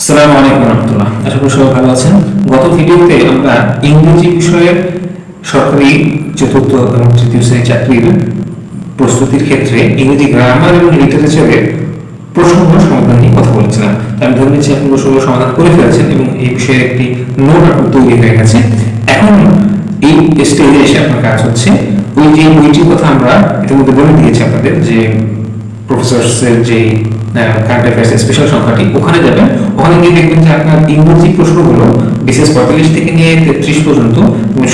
আসসালামু আলাইকুম রহমতুল্লাহ। আশা করি সবাই ভালো আছেন। গত ভিডিওতে আমরা ইংরেজি বিষয়ের সরকারি চতুর্থ এবং তৃতীয় শ্রেণির চাকরির প্রস্তুতির ক্ষেত্রে ইংরেজি গ্রামার এবং লিটারেচারের প্রশ্নগুলো সমাধান নিয়ে কথা বলেছিলাম। আমি ধরে নিচ্ছি আপনি প্রশ্নগুলো সমাধান করে ফেলেছেন এবং এই বিষয়ে একটি নোট আপনার তৈরি হয়ে গেছে। এখন এই স্টেজে এসে আপনার কাজ হচ্ছে। ওই যে বইটির কথা আমরা ইতিমধ্যে বলে দিয়েছি আপনাদের যে প্রফেসরসের যে কারেন্ট অ্যাফেয়ার্স স্পেশাল সংখ্যাটি, ওখানে যাবেন। ওখানে গিয়ে দেখবেন যে আপনার ইংরেজি প্রশ্নগুলো বিশেষ পঁয়তাল্লিশ থেকে নিয়ে তেত্রিশ পর্যন্ত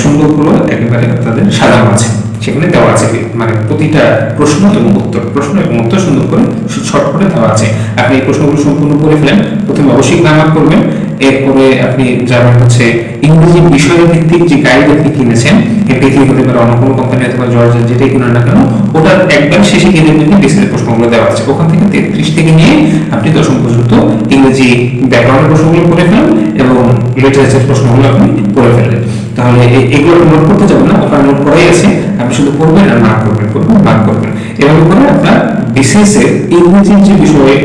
সুন্দরগুলো একেবারে তাদের সাজানো আছে। সেখানে দেওয়া আছে মানে প্রতিটা প্রশ্ন এবং উত্তর, প্রশ্ন এবং উত্তর সুন্দর করে শর্ট করে দেওয়া আছে। আপনি এই প্রশ্নগুলো সম্পূর্ণ করে ফেলেন, প্রথমে অবশ্যই গ্রামার করবেন এরপরে আপনি যাবেন হচ্ছে ইংরেজি বিষয় ভিত্তিক যে গাইড আপনি কিনেছেন এমপিটি হতে পারে অন্য কোনো কোম্পানি অথবা জর্জ যেটাই কিনুন না কেন ওটা একবার শেষে গিয়ে যে বিসিএস প্রশ্নগুলো দেওয়া আছে। ওখান থেকে তেত্রিশ থেকে নিয়ে আপনি দশম পর্যন্ত ইংরেজি ব্যাকরণের প্রশ্নগুলো করে ফেলেন এবং লিটারেচার প্রশ্নগুলো আপনি করে ফেলেন তাহলে এগুলো নোট করতে যাবেন না ওখানে নোট করাই আছে। আপনি শুধু পড়বেন আর মার্ক করবেন, পড়বেন মার্ক করবেন। এভাবে করে আপনার বিসিএস এর ইংরেজির যে বিষয়ে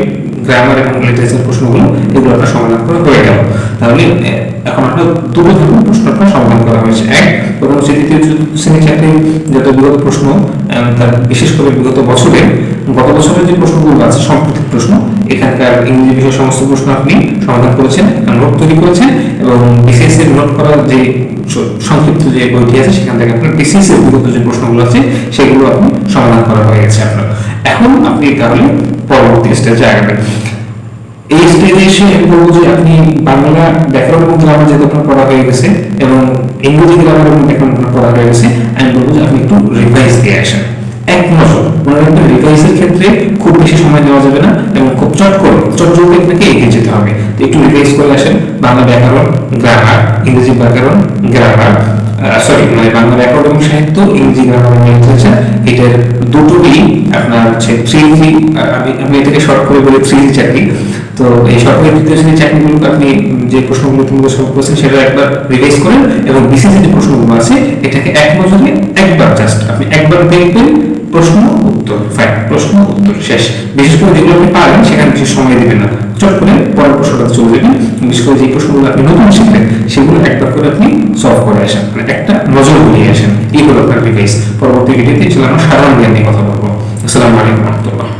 গ্রামার এবং লিটারেচার প্রশ্নগুলো, এগুলো আপনার সমাধান করা এ, এখন আপনার দুটো ধরনের প্রশ্ন আপনার সমাধান করা হয়েছে। এক প্রথম হচ্ছে শ্রেণি চাকরির যত বিগত প্রশ্ন তার বিশেষ করে বিগত বছরে গত বছরের যে প্রশ্নগুলো আছে সাম্প্রতিক প্রশ্ন এখানকার ইংরেজি বিষয় সমস্ত প্রশ্ন আপনি সমাধান করেছেন নোট তৈরি করেছেন এবং বিসিএস এর নোট করার যে সংক্ষিপ্ত যে বইটি আছে সেখান থেকে আপনার বিসিএস এর বিগত যে প্রশ্নগুলো আছে সেগুলো আপনি সমাধান করা হয়ে গেছে আপনার। এখন আপনি তাহলে পরবর্তী স্টেজে আগাবেন। এই এসে আমি বলব যে আপনি বাংলা ব্যাকরণ এবং গ্রামার যেহেতু আপনার পড়া হয়ে গেছে এবং ইংরেজি গ্রামার এবং ব্যাকরণ আপনার পড়া হয়ে গেছে আমি বলব যে আপনি একটু রিভাইজ দিয়ে আসেন। এক নজর, মনে রাখবেন রিভাইজের ক্ষেত্রে খুব বেশি সময় দেওয়া যাবে না এবং খুব চট করে, চট জলদি আপনাকে এগিয়ে যেতে হবে। একটু রিভাইজ করে আসেন, বাংলা ব্যাকরণ গ্রামার ইংরেজি ব্যাকরণ গ্রামার সরি মানে বাংলা এবং সাহিত্য ইংরেজি গ্রামার এবং লিটারেচার এটার দুটোই আপনার হচ্ছে থ্রি আমি আমি এটাকে শর্ট করে বলি থ্রি চাকরি তো এই সরকারি শ্রেণির চাকরিগুলোকে আপনি যে প্রশ্নগুলো তুমি সলভ করেছেন সেটা একবার রিভাইজ করেন এবং বিসিএস যে প্রশ্নগুলো আছে, এটাকে এক নজরে একবার জাস্ট আপনি একবার দেখবেন প্রশ্ন, উত্তর ফাইন প্রশ্ন, উত্তর, শেষ। বিশেষ করে যেগুলো আপনি পারেন, সেখানে বেশি সময় দিবেন না। চট করে পরের প্রশ্নটা চলে যাবেন বিশেষ করে যে প্রশ্নগুলো আপনি নতুন শিখলেন, সেগুলো একবার করে আপনি সলভ করে আসেন। মানে একটা নজর ঘুরিয়ে আসেন। এই হলো আপনার রিভাইজ পরবর্তী ভিডিওতে ছিল আমরা সাধারণ জ্ঞান নিয়ে কথা বলব। আসসালামু আলাইকুম রহমতুল্লাহ।